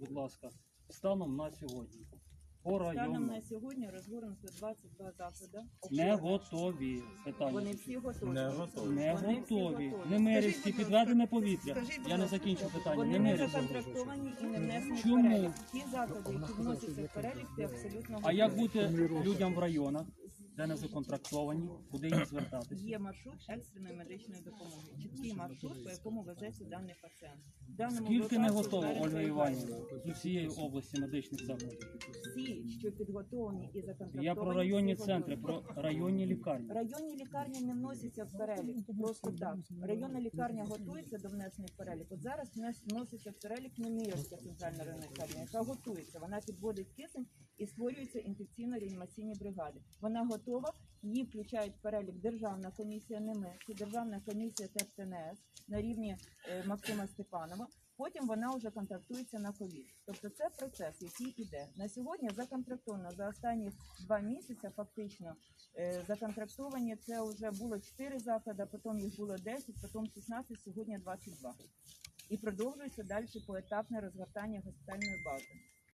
будь ласка, станом на сьогодні. По Станом на сьогодні розгорнуто 22 заклади. Не готові. Питання. Вони всі готові. Не готові. Не Вони всі готові. готові. Немирівські Скажіть, будь підведене повітря. скажіть, будь Я не ласка, закінчу питання. Вони не Немирівські. законтрактовані і не внесені Чому? в перелік. Ті заклади, які вносяться в перелік, це абсолютно А як готові. бути людям в районах, де не законтрактовані, куди їм звертатися? Є маршрут екстреної медичної допомоги. Чіткий маршрут, по якому везеться даний пацієнт. В даному Скільки не випадку готово, Ольга. Іванівна, з усієї області медичних закладів? Всі, що підготовлені і законтрактовані, Я про районні всі центри, готові. про районні лікарні. Районні лікарні не вносяться в перелік. Просто так. Районна лікарня готується до внесення в перелік. От зараз внес- вноситься в перелік Немирівська центральна районна лікарня, яка готується. Вона підводить кисень і створюються інфекційно-реанімаційні бригади. Вона готова, її включають в перелік Державна комісія, це Державна комісія ТЕП ТНС на рівні е, Максима Степанова. Потім вона вже контрактується на ковід. Тобто це процес, який іде. На сьогодні законтрактовано за останні два місяці фактично Е, Законтрактовані це вже було 4 заклади, потім їх було 10, потім 16, сьогодні 22. І продовжується далі поетапне розгортання госпітальної бази.